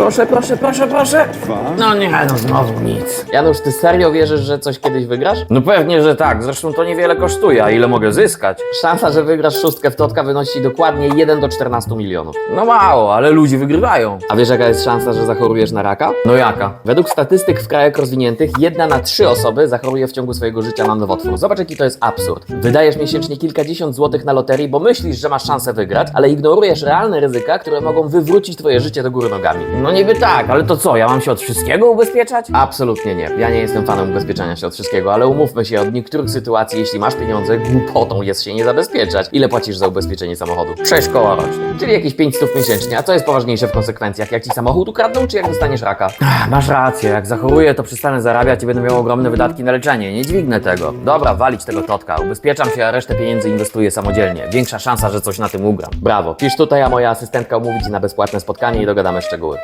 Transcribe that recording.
Proszę, proszę, proszę, proszę. No nie, no znowu nic. Janusz, ty serio wierzysz, że coś kiedyś wygrasz? No pewnie, że tak. Zresztą to niewiele kosztuje, a ile mogę zyskać? Szansa, że wygrasz szóstkę w Totka wynosi dokładnie 1 do 14 milionów. No mało, ale ludzie wygrywają. A wiesz jaka jest szansa, że zachorujesz na raka? No jaka? Według statystyk w krajach rozwiniętych jedna na trzy osoby zachoruje w ciągu swojego życia na nowotwór. Zobacz jaki to jest absurd. Wydajesz miesięcznie kilkadziesiąt złotych na loterii, bo myślisz, że masz szansę wygrać, ale ignorujesz realne ryzyka, które mogą wywrócić twoje życie do góry nogami. No niby tak, ale to co, ja mam się od wszystkiego ubezpieczać? Absolutnie nie. Ja nie jestem fanem ubezpieczania się od wszystkiego, ale umówmy się, od niektórych sytuacji, jeśli masz pieniądze, głupotą jest się nie zabezpieczać. Ile płacisz za ubezpieczenie samochodu? 6 koła rocznie. Czyli jakieś 5 stów miesięcznie. A co jest poważniejsze w konsekwencjach? Jak ci samochód ukradną, czy jak dostaniesz raka? Ach, masz rację, jak zachoruję, to przestanę zarabiać i będę miał ogromne wydatki na leczenie. Nie dźwignę tego. Dobra, walić tego totka. Ubezpieczam się, a resztę pieniędzy inwestuję samodzielnie. Większa szansa, że coś na tym ugram. Brawo. Pisz tutaj, a moja asystentka umówi ci na bezpłatne spotkanie i dogadamy szczegóły.